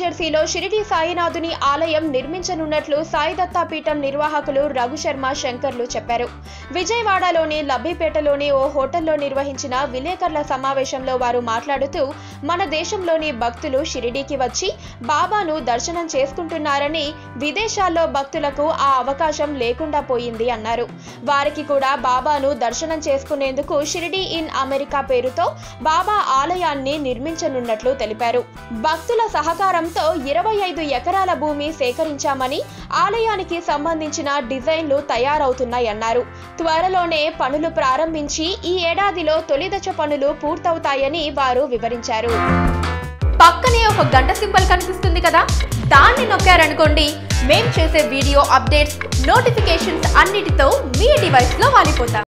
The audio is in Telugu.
జెర్సీలో షిరిడి సాయినాథుని ఆలయం నిర్మించనున్నట్లు సాయిదత్తా పీఠం నిర్వాహకులు రఘుశర్మ శంకర్లు చెప్పారు. విజయవాడలోని లబ్బిపేటలోని ఓ హోటల్లో నిర్వహించిన విలేకరుల సమావేశంలో వారు మాట్లాడుతూ మన దేశంలోని భక్తులు షిరిడీకి వచ్చి బాబాను దర్శనం చేసుకుంటున్నారని విదేశాల్లో భక్తులకు ఆ అవకాశం లేకుండా పోయింది అన్నారు. వారికి కూడా బాబాను దర్శనం చేసుకునేందుకు షిరిడి ఇన్ అమెరికా పేరుతో బాబా ఆలయాన్ని నిర్మించనున్నట్లు తెలిపారు. భక్తుల సహకారం దాంతో ఇరవై ఐదు ఎకరాల భూమి సేకరించామని ఆలయానికి సంబంధించిన డిజైన్లు తయారవుతున్నాయన్నారు. త్వరలోనే పనులు ప్రారంభించి ఈ ఏడాదిలో తొలిదశ పనులు పూర్తవుతాయని వారు వివరించారు. పక్కనే ఒక గంట సింబల్ కనిపిస్తుంది కదా? దాన్ని నొక్కారనుకోండి మేం చేసే వీడియో అప్డేట్స్ నోటిఫికేషన్స్ అన్నిటితో మీ డివైస్లో వాలిపోతాం.